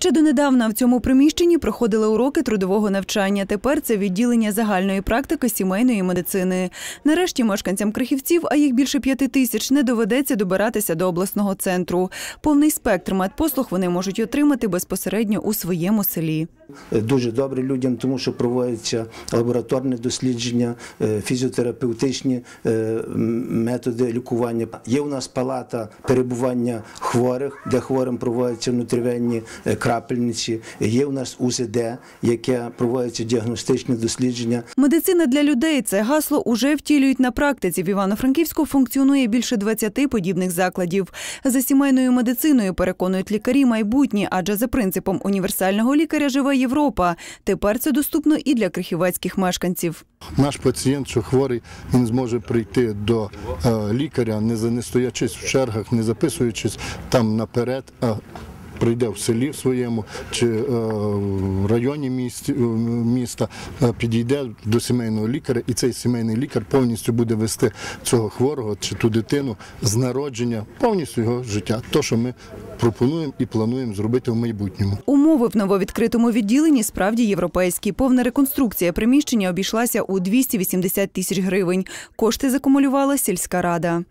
Ще донедавна в цьому приміщенні проходили уроки трудового навчання. Тепер це відділення загальної практики сімейної медицини. Нарешті мешканцям крихівців, а їх більше п'яти тисяч, не доведеться добиратися до обласного центру. Повний спектр медпослуг вони можуть отримати безпосередньо у своєму селі. дуже добре людям, тому що проводяться лабораторне дослідження, е, фізіотерапевтичні е, методи лікування. Є у нас палата перебування хворих, де хворим проводяться внутрівенні е, крапельниці. Є у нас УЗД, яке проводиться діагностичне дослідження. Медицина для людей це гасло уже втілюють на практиці. В Івано-Франківську функціонує більше 20 подібних закладів. За сімейною медициною переконують лікарі майбутні, адже за принципом універсального лікаря живе Європа. Тепер це доступно і для крихівецьких мешканців. Наш пацієнт, що хворий, він зможе прийти до е, лікаря, не, стоячись в чергах, не записуючись там наперед, а прийде в селі своєму чи е, в районі е, міста, е, підійде до сімейного лікаря, і цей сімейний лікар повністю буде вести цього хворого чи ту дитину з народження, повністю його життя. То, що ми пропонуємо і плануємо зробити в майбутньому. Умови в нововідкритому відділенні справді європейські. Повна реконструкція приміщення обійшлася у 280 тисяч гривень. Кошти закумулювала сільська рада.